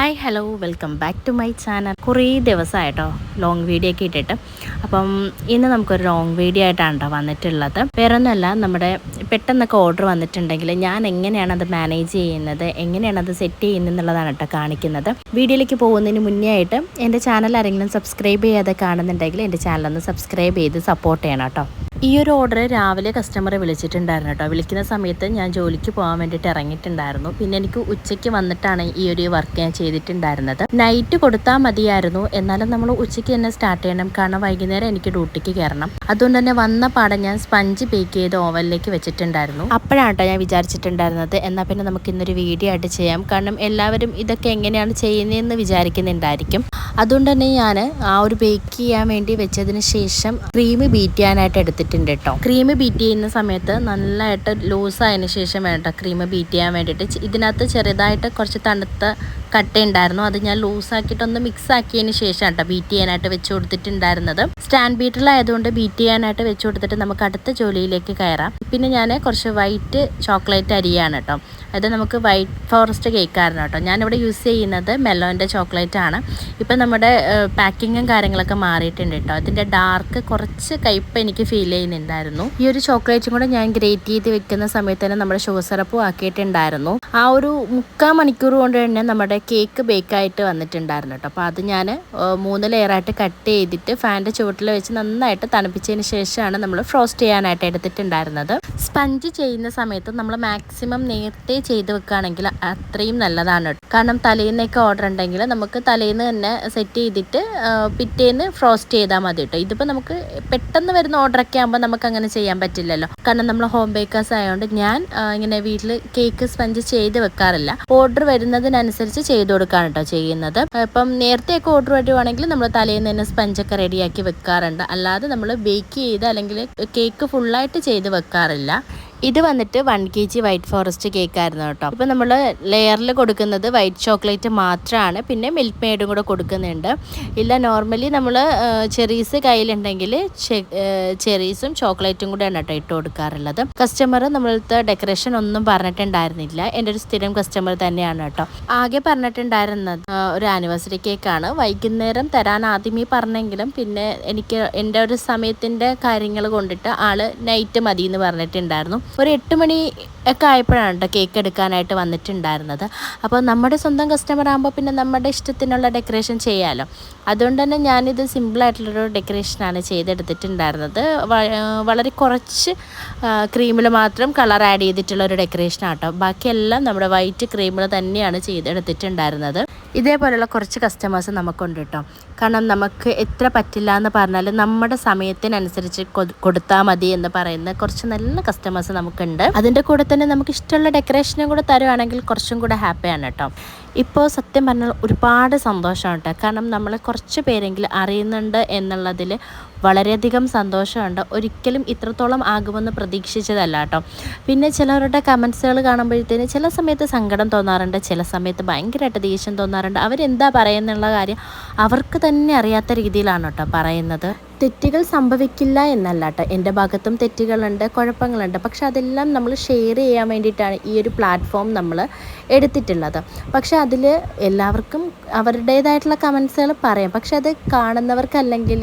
Hi hello welcome back to my channel കുറേ ദിവസമായിട്ടോ long video ഒക്കെ ഇട്ടിട്ട്. അപ്പം ഇന്ന് നമുക്കൊരു ലോങ് വീഡിയോ ആയിട്ടാണ് കേട്ടോ വന്നിട്ടുള്ളത്. വേറെ ഒന്നുമല്ല നമ്മുടെ പെട്ടെന്നൊക്കെ ഓർഡർ വന്നിട്ടുണ്ടെങ്കിൽ ഞാൻ എങ്ങനെയാണ് അത് മാനേജ് ചെയ്യുന്നത് എങ്ങനെയാണ് അത് സെറ്റ് ചെയ്യുന്നത് എന്നുള്ളതാണ് കേട്ടോ കാണിക്കുന്നത്. വീഡിയോയിലേക്ക് പോകുന്നതിന് മുന്നേ ആയിട്ട് എന്റെ ചാനൽ ആരെങ്കിലും സബ്സ്ക്രൈബ് ചെയ്യാതെ കാണുന്നുണ്ടെങ്കിൽ എന്റെ ചാനലൊന്ന് സബ്സ്ക്രൈബ് ചെയ്ത് സപ്പോർട്ട് ചെയ്യണം കേട്ടോ ഈ ഒരു ഓർഡർ രാവിലെ കസ്റ്റമറെ വിളിച്ചിട്ടുണ്ടായിരുന്നു കേട്ടോ. വിളിക്കുന്ന സമയത്ത് ഞാൻ ജോലിക്ക് പോകാൻ വേണ്ടിയിട്ട് ഇറങ്ങിയിട്ടുണ്ടായിരുന്നു. പിന്നെ എനിക്ക് ഉച്ചയ്ക്ക് വന്നിട്ടാണ് ഈ ഒരു വർക്ക് ഞാൻ ചെയ്തിട്ടുണ്ടായിരുന്നത്. നൈറ്റ് കൊടുത്താൽ മതിയായിരുന്നു. എന്നാലും നമ്മൾ ഉച്ചയ്ക്ക് തന്നെ സ്റ്റാർട്ട് ചെയ്യണം. കാരണം വൈകുന്നേരം എനിക്ക് ഡ്യൂട്ടിക്ക് കയറണം. അതുകൊണ്ട് തന്നെ വന്ന പാടം ഞാൻ സ്പഞ്ച് ബേക്ക് ചെയ്ത് ഓവനിലേക്ക് വെച്ചിട്ടുണ്ടായിരുന്നു. അപ്പോഴാണ് കേട്ടോ ഞാൻ വിചാരിച്ചിട്ടുണ്ടായിരുന്നത്. എന്നാൽ പിന്നെ നമുക്ക് ഇന്നൊരു വീഡിയോ ആയിട്ട് ചെയ്യാം. കാരണം എല്ലാവരും ഇതൊക്കെ എങ്ങനെയാണ് ചെയ്യുന്നതെന്ന് വിചാരിക്കുന്നുണ്ടായിരിക്കും. അതുകൊണ്ട് തന്നെ ഞാൻ ആ ഒരു ബേക്ക് ചെയ്യാൻ വേണ്ടി വെച്ചതിന് ശേഷം ക്രീം ബീറ്റ് ചെയ്യാനായിട്ട് എടുത്തിട്ടുണ്ട്. കേട്ടോ ക്രീം ബീറ്റ് ചെയ്യുന്ന സമയത്ത് നല്ലതായിട്ട് ലൂസ് ആയതിനു ശേഷം വേണ്ട ക്രീം ബീറ്റ് ചെയ്യാൻ വേണ്ടിയിട്ട്. ഇതിനകത്ത് ചെറുതായിട്ട് കുറച്ച് തണുത്ത കട്ട ഉണ്ടായിരുന്നു അത് ഞാൻ ലൂസാക്കിയിട്ട് ഒന്ന് മിക്സ് ആക്കിയതിന് ശേഷം കേട്ടോ ബീറ്റ് ചെയ്യാനായിട്ട് വെച്ച് കൊടുത്തിട്ടുണ്ടായിരുന്നത്. സ്റ്റാൻഡ് ബീറ്ററിലായതുകൊണ്ട് ബീറ്റ് ചെയ്യാനായിട്ട് വെച്ച് കൊടുത്തിട്ട് നമുക്ക് അടുത്ത ജോലിയിലേക്ക് കയറാം. പിന്നെ ഞാൻ കുറച്ച് വൈറ്റ് ചോക്ലേറ്റ് അരിയാണ് കേട്ടോ. അത് നമുക്ക് വൈറ്റ് ഫോറസ്റ്റ് കേക്കായിരുന്നു കേട്ടോ. ഞാനിവിടെ യൂസ് ചെയ്യുന്നത് മെലോന്റെ ചോക്ലേറ്റ് ആണ് ഇപ്പം നമ്മുടെ പാക്കിങ്ങും കാര്യങ്ങളൊക്കെ മാറിയിട്ടുണ്ട് കേട്ടോ. അതിന്റെ ഡാർക്ക് കുറച്ച് കയ്പ് എനിക്ക് ഫീൽ ചെയ്യുന്നുണ്ടായിരുന്നു. ഈ ഒരു ചോക്ലേറ്റും കൂടെ ഞാൻ ഗ്രേറ്റ് ചെയ്ത് വെക്കുന്ന സമയത്ത് തന്നെ നമ്മുടെ ഷുഗർ സിറപ്പും ആക്കിയിട്ടുണ്ടായിരുന്നു. ആ ഒരു മുക്കാൽ മണിക്കൂർ കൊണ്ട് തന്നെ നമ്മുടെ കേക്ക് ബേക്കായിട്ട് വന്നിട്ടുണ്ടായിരുന്നു കേട്ടോ അപ്പോൾ അത് ഞാൻ മൂന്ന് ലെയറായിട്ട് കട്ട് ചെയ്തിട്ട് ഫാന്റെ ചുവട്ടിൽ വെച്ച് നന്നായിട്ട് തണുപ്പിച്ചതിന് ശേഷമാണ് നമ്മൾ ഫ്രോസ്റ്റ് ചെയ്യാനായിട്ട് എടുത്തിട്ടുണ്ടായിരുന്നത്. സ്പഞ്ച് ചെയ്യുന്ന സമയത്ത് നമ്മൾ മാക്സിമം നേരത്തെ ചെയ്ത് വെക്കുകയാണെങ്കിൽ അത്രയും നല്ലതാണ് കാരണം തലേന്നൊക്കെ ഓർഡർ ഉണ്ടെങ്കിൽ നമുക്ക് തലേന്ന് തന്നെ സെറ്റ് ചെയ്തിട്ട് പിറ്റേന്ന് ഫ്രോസ്റ്റ് ചെയ്താൽ മതി കേട്ടോ ഇതിപ്പോൾ നമുക്ക് പെട്ടെന്ന് വരുന്ന ഓർഡറൊക്കെ ആകുമ്പോൾ നമുക്ക് അങ്ങനെ ചെയ്യാൻ പറ്റില്ലല്ലോ. കാരണം നമ്മൾ ഹോം ബേക്കേഴ്സ് ആയതുകൊണ്ട് ഞാൻ ഇങ്ങനെ വീട്ടിൽ കേക്ക് സ്പഞ്ച് ചെയ്ത് വെക്കാറില്ല. ഓർഡർ വരുന്നതിനനുസരിച്ച് ചെയ്ത് കൊടുക്കാണ് കേട്ടോ ചെയ്യുന്നത്. ഇപ്പം നേരത്തെയൊക്കെ ഓർഡർ വരുവാണെങ്കിൽ നമ്മൾ തലേന്ന് തന്നെ സ്പഞ്ചൊക്കെ റെഡിയാക്കി വെക്കാറുണ്ട്. അല്ലാതെ നമ്മൾ ബേക്ക് ചെയ്ത് അല്ലെങ്കിൽ കേക്ക് ഫുള്ളായിട്ട് ചെയ്ത് വെക്കാറില്ല. ഇത് വന്നിട്ട് one K G white forest cake ആയിരുന്നു കേട്ടോ. ഇപ്പം നമ്മൾ ലെയറിൽ കൊടുക്കുന്നത് വൈറ്റ് ചോക്ലേറ്റ് മാത്രമാണ് പിന്നെ മിൽക്ക് മെയ്ഡും കൂടെ കൊടുക്കുന്നുണ്ട്. ഇല്ല നോർമലി നമ്മൾ ചെറീസ് കയ്യിലുണ്ടെങ്കിൽ ചെറീസും ചോക്ലേറ്റും കൂടെയാണ് കേട്ടോ ഇട്ട് കൊടുക്കാറുള്ളത്. കസ്റ്റമർ നമ്മളത്തെ ഡെക്കറേഷൻ ഒന്നും പറഞ്ഞിട്ടുണ്ടായിരുന്നില്ല. എന്റെ ഒരു സ്ഥിരം കസ്റ്റമർ തന്നെയാണ് കേട്ടോ. ആകെ പറഞ്ഞിട്ടുണ്ടായിരുന്നത് ഒരു ആനിവേഴ്സറി കേക്കാണ് വൈകുന്നേരം തരാൻ ആദ്യമേ പറഞ്ഞെങ്കിലും പിന്നെ എനിക്ക് എന്റെ ഒരു സമയത്തിന്റെ കാര്യങ്ങൾ കൊണ്ടിട്ട് ആൾ നൈറ്റ് മതി എന്ന് പറഞ്ഞിട്ടുണ്ടായിരുന്നു. ഒരു എട്ട് മണി ഒക്കെ ആയപ്പോഴാണ് കേട്ടോ കേക്ക് എടുക്കാനായിട്ട് വന്നിട്ടുണ്ടായിരുന്നത്. അപ്പോൾ നമ്മുടെ സ്വന്തം കസ്റ്റമർ ആകുമ്പോൾ പിന്നെ നമ്മുടെ ഇഷ്ടത്തിനുള്ള ഡെക്കറേഷൻ ചെയ്യാമല്ലോ അതുകൊണ്ട് തന്നെ ഞാനിത് സിമ്പിളായിട്ടുള്ളൊരു ഡെക്കറേഷനാണ് ചെയ്തെടുത്തിട്ടുണ്ടായിരുന്നത്. വളരെ കുറച്ച് ക്രീമിൽ മാത്രം കളർ ആഡ് ചെയ്തിട്ടുള്ള ഒരു ഡെക്കറേഷനാണ് കേട്ടോ ബാക്കിയെല്ലാം നമ്മുടെ വൈറ്റ് ക്രീമിൽ തന്നെയാണ് ചെയ്തെടുത്തിട്ടുണ്ടായിരുന്നത്. ഇതേപോലെയുള്ള കുറച്ച് കസ്റ്റമേഴ്സ് നമുക്കുണ്ട് കേട്ടോ കാരണം നമുക്ക് എത്ര പറ്റില്ല എന്ന് പറഞ്ഞാൽ നമ്മുടെ സമയത്തിനനുസരിച്ച് കൊടുത്താൽ മതി എന്ന് പറയുന്ന കുറച്ച് നല്ല കസ്റ്റമേഴ്സ് നമുക്കുണ്ട്. അതിന്റെ കൂടെ തന്നെ നമുക്ക് ഇഷ്ടമുള്ള ഡെക്കറേഷനും കൂടെ തരുവാണെങ്കിൽ കുറച്ചും കൂടെ ഹാപ്പിയാണ് കേട്ടോ. ഇപ്പോൾ സത്യം പറഞ്ഞാൽ ഒരുപാട് സന്തോഷമുണ്ട് കാരണം നമ്മൾ കുറച്ച് പേരെങ്കിലും അറിയുന്നുണ്ട് എന്നുള്ളതിൽ വളരെയധികം സന്തോഷമുണ്ട്. ഒരിക്കലും ഇത്രത്തോളം ആകുമെന്ന് പ്രതീക്ഷിച്ചതല്ല കേട്ടോ. പിന്നെ ചിലവരുടെ കമൻസുകൾ കാണുമ്പോഴത്തേന് ചില സമയത്ത് സങ്കടം തോന്നാറുണ്ട് ചില സമയത്ത് ഭയങ്കരമായിട്ട് ദേഷ്യം തോന്നാറുണ്ട്. അവരെന്താ പറയുന്നുള്ള കാര്യം അവർക്ക് തന്നെ അറിയാത്ത രീതിയിലാണ് കേട്ടോ പറയുന്നത്. തെറ്റുകൾ സംഭവിക്കില്ല എന്നല്ല കേട്ടോ എന്റെ ഭാഗത്തും തെറ്റുകളുണ്ട് കുഴപ്പങ്ങളുണ്ട്. പക്ഷെ അതെല്ലാം നമ്മൾ ഷെയർ ചെയ്യാൻ വേണ്ടിയിട്ടാണ് ഈ ഒരു പ്ലാറ്റ്ഫോം നമ്മൾ എടുത്തിട്ടുള്ളത്. പക്ഷെ അതിൽ എല്ലാവർക്കും അവരുടേതായിട്ടുള്ള കമൻസുകൾ പറയാം. പക്ഷെ അത് കാണുന്നവർക്കല്ലെങ്കിൽ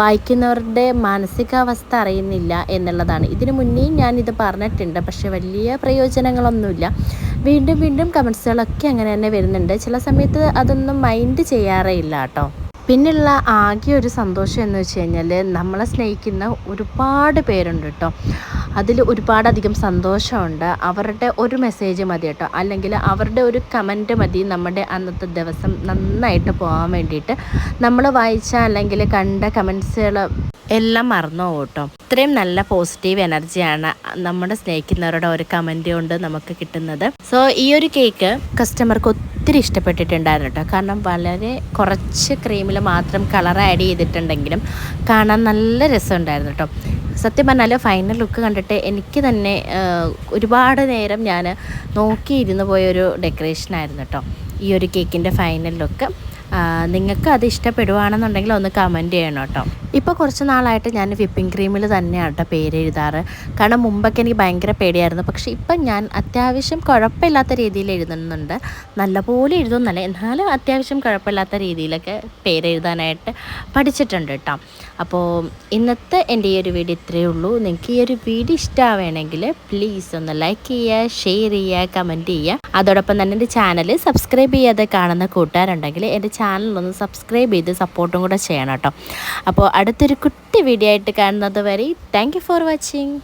വായിക്കുന്നവരുടെ മാനസികാവസ്ഥ അറിയുന്നില്ല എന്നുള്ളതാണ്. ഇതിനു മുന്നേയും ഞാനിത് പറഞ്ഞിട്ടുണ്ട്. പക്ഷെ വലിയ പ്രയോജനങ്ങളൊന്നുമില്ല. വീണ്ടും വീണ്ടും കമൻസുകളൊക്കെ അങ്ങനെ തന്നെ വരുന്നുണ്ട്. ചില സമയത്ത് അതൊന്നും മൈൻഡ് ചെയ്യാറേ ഇല്ല കേട്ടോ. പിന്നെയുള്ള ആകെ ഒരു സന്തോഷം എന്ന് വെച്ച് കഴിഞ്ഞാൽ നമ്മളെ സ്നേഹിക്കുന്ന ഒരുപാട് പേരുണ്ട് കേട്ടോ. അതിൽ ഒരുപാടധികം സന്തോഷമുണ്ട്. അവരുടെ ഒരു മെസ്സേജ് മതി കേട്ടോ. അല്ലെങ്കിൽ അവരുടെ ഒരു കമന്റ് മതി നമ്മുടെ അന്നത്തെ ദിവസം നന്നായിട്ട് പോകാൻ വേണ്ടിയിട്ട്. നമ്മൾ വായിച്ച അല്ലെങ്കിൽ കണ്ട കമൻസുകൾ എല്ലാം മറന്നു കേട്ടോ. ഇത്രയും നല്ല പോസിറ്റീവ് എനർജിയാണ് നമ്മുടെ സ്നേഹിക്കുന്നവരുടെ ഒരു കമന്റ് കൊണ്ട് നമുക്ക് കിട്ടുന്നത്. സോ ഈ ഒരു കേക്ക് കസ്റ്റമർക്ക് ഒത്തിരി ഇഷ്ടപ്പെട്ടിട്ടുണ്ടായിരുന്നു കേട്ടോ. കാരണം വളരെ കുറച്ച് ക്രീമിൽ മാത്രം കളർ ആഡ് ചെയ്തിട്ടുണ്ടെങ്കിലും കാണാൻ നല്ല രസമുണ്ടായിരുന്നു കേട്ടോ. സത്യം പറഞ്ഞാൽ ഫൈനൽ ലുക്ക് കണ്ടിട്ട് എനിക്ക് തന്നെ ഒരുപാട് നേരം ഞാൻ നോക്കിയിരുന്നു പോയൊരു ഡെക്കറേഷനായിരുന്നു കേട്ടോ. ഈ ഒരു കേക്കിന്റെ ഫൈനൽ ലുക്ക് നിങ്ങൾക്ക് അത് ഇഷ്ടപ്പെടുവാണെന്നുണ്ടെങ്കിൽ ഒന്ന് കമന്റ് ചെയ്യണം കേട്ടോ. ഇപ്പോൾ കുറച്ച് നാളായിട്ട് ഞാൻ വിപ്പിംഗ് ക്രീമിൽ തന്നെയാണ് കേട്ടോ പേര് എഴുതാറ്. കാരണം മുമ്പൊക്കെ എനിക്ക് ഭയങ്കര പേടിയായിരുന്നു. പക്ഷേ ഇപ്പം ഞാൻ അത്യാവശ്യം കുഴപ്പമില്ലാത്ത രീതിയിൽ എഴുതുന്നുണ്ട്. നല്ലപോലെ എഴുതുന്നല്ലേ എന്നാലും അത്യാവശ്യം കുഴപ്പമില്ലാത്ത രീതിയിലൊക്കെ പേര് എഴുതാനായിട്ട് പഠിച്ചിട്ടുണ്ട് കേട്ടോ. അപ്പോൾ ഇന്നത്തെ എന്റെ ഈ ഒരു വീഡിയോ ഇത്രയേ ഉള്ളൂ. നിങ്ങൾക്ക് ഈ ഒരു വീഡിയോ ഇഷ്ടമാവുകയാണെങ്കിൽ പ്ലീസ് ഒന്ന് ലൈക്ക് ചെയ്യുക ഷെയർ ചെയ്യുക കമന്റ് ചെയ്യുക. അതോടൊപ്പം തന്നെ എന്റെ ചാനൽ സബ്സ്ക്രൈബ് ചെയ്യാതെ കാണുന്ന കൂട്ടുകാരുണ്ടെങ്കിൽ എന്റെ ചാനലൊന്ന് സബ്സ്ക്രൈബ് ചെയ്ത് സപ്പോർട്ടും കൂടെ ചെയ്യണം കേട്ടോ. അപ്പോൾ അടുത്തൊരു കുട്ടി വീഡിയോ ആയിട്ട് കാണുന്നത് വരെ താങ്ക് ഫോർ വാച്ചിങ്